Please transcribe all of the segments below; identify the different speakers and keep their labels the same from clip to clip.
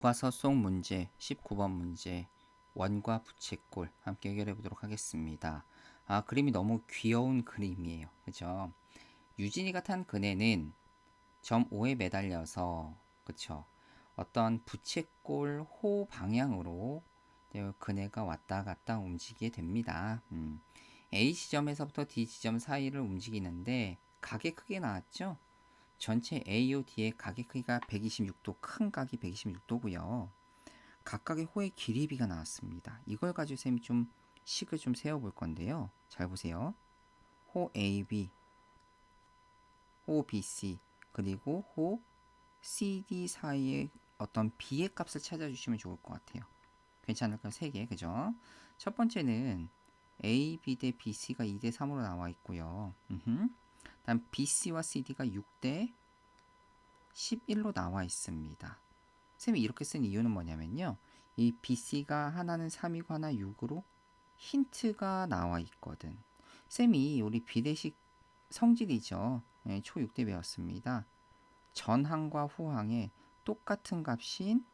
Speaker 1: 교과서 속 문제 19번 문제 원과 부채꼴 함께 해결해 보도록 하겠습니다. 아 그림이 너무 귀여운 그림이에요. 그죠? 유진이가 탄 그네는 점 5에 매달려서 그쵸? 어떤 부채꼴 호 방향으로 네, 그네가 왔다 갔다 움직이게 됩니다. 음. A 지점에서부터 D 지점 사이를 움직이는데 각의 크게 나왔죠? 전체 AOD의 각의 크기가 126도, 큰 각이 126도고요. 각각의 호의 길이비가 나왔습니다. 이걸 가지고 쌤이 좀 식을 좀 세워볼 건데요. 잘 보세요. 호 AB, 호 BC, 그리고 호 CD 사이의 어떤 B의 값을 찾아주시면 좋을 것 같아요. 괜찮을까요? 3개, 그죠? 첫 번째는 AB 대 BC가 2 대 3으로 나와 있고요. 음흠. 다음 BC와 CD가 6대 11로 나와 있습니다. 쌤이 이렇게 쓴 이유는 뭐냐면요. 이 BC가 하나는 3이고 하나 6으로 힌트가 나와 있거든. 쌤이 우리 비례식 성질이죠. 네, 초 6대 배웠습니다. 전항과 후항에 똑같은 값인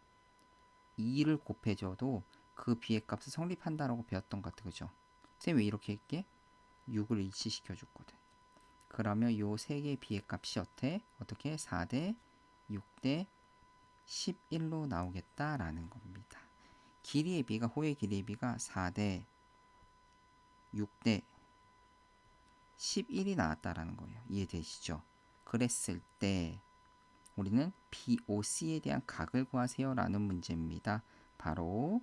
Speaker 1: 2를 곱해줘도 그 비의 값을 성립한다라고 배웠던 것 같아. 그죠? 쌤이 왜 이렇게 할게? 6을 일치시켜 줬거든. 그러면 요 세 개의 비의 값이 어때? 어떻게? 4대 6대 11로 나오겠다라는 겁니다. 길이의 비가 호의 길이의 비가 4대 6대 11이 나왔다라는 거예요. 이해되시죠? 그랬을 때 우리는 BOC에 대한 각을 구하세요라는 문제입니다. 바로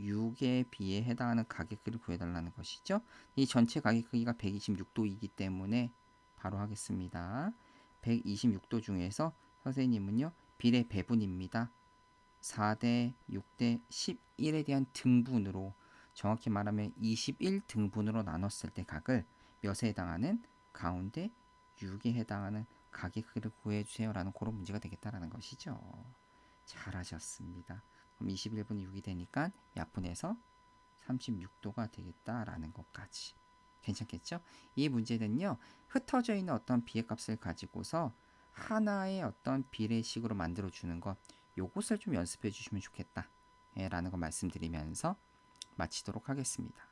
Speaker 1: 6의 비에 해당하는 크기를 구해달라는 것이죠. 이 전체 각의 크기가 126도이기 때문에 바로 하겠습니다. 126도 중에서 선생님은요. 비례 배분입니다. 4대 6대 11에 대한 등분으로 정확히 말하면 21 등분으로 나눴을 때 각을 몇에 해당하는 가운데 6에 해당하는 크기를 구해주세요라는 그런 문제가 되겠다라는 것이죠. 잘하셨습니다. 그럼 21분의 6이 되니까 약분해서 36도가 되겠다라는 것까지. 괜찮겠죠? 이 문제는요, 흩어져 있는 어떤 비의 값을 가지고서 하나의 어떤 비례식으로 만들어 주는 것, 요것을 좀 연습해 주시면 좋겠다. 예, 라는 거 말씀드리면서 마치도록 하겠습니다.